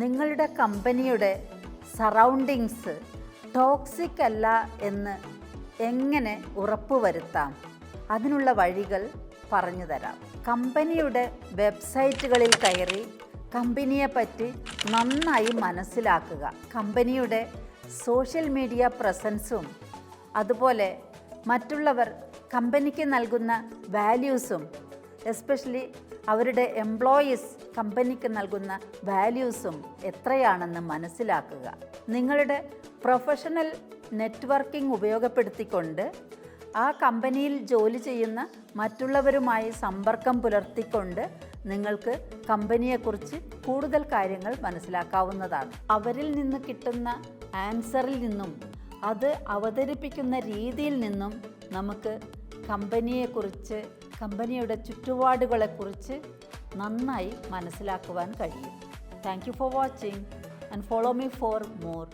നിങ്ങളുടെ കമ്പനിയുടെ surroundings toxic അല്ല എന്ന് എങ്ങനെ ഉറപ്പുവരുത്താം? അതിനുള്ള വഴികൾ പറഞ്ഞു തരാം. കമ്പനിയുടെ വെബ്സൈറ്റുകളിൽ കയറി കമ്പനിയെപ്പറ്റി നന്നായി മനസ്സിലാക്കുക. കമ്പനിയുടെ സോഷ്യൽ മീഡിയ പ്രസൻസും അതുപോലെ മറ്റുള്ളവർ കമ്പനിക്ക് നൽകുന്ന വാല്യൂസും എസ്പെഷ്യലി അവരുടെ എംപ്ലോയീസ് കമ്പനിക്ക് നൽകുന്ന വാല്യൂസും എത്രയാണെന്ന് മനസ്സിലാക്കുക. നിങ്ങളുടെ പ്രൊഫഷണൽ നെറ്റ്വർക്കിംഗ് ഉപയോഗപ്പെടുത്തിക്കൊണ്ട് ആ കമ്പനിയിൽ ജോലി ചെയ്യുന്ന മറ്റുള്ളവരുമായി സമ്പർക്കം പുലർത്തിക്കൊണ്ട് നിങ്ങൾക്ക് കമ്പനിയെക്കുറിച്ച് കൂടുതൽ കാര്യങ്ങൾ മനസ്സിലാക്കാവുന്നതാണ്. അവരിൽ നിന്ന് കിട്ടുന്ന ആൻസറിൽ നിന്നും അത് അവതരിപ്പിക്കുന്ന രീതിയിൽ നിന്നും നമുക്ക് കമ്പനിയെക്കുറിച്ച് കമ്പനിയുടെ ചുറ്റുപാടുകളെക്കുറിച്ച് നന്നായി മനസ്സിലാക്കുവാൻ കഴിയും. Thank you for watching and follow me for more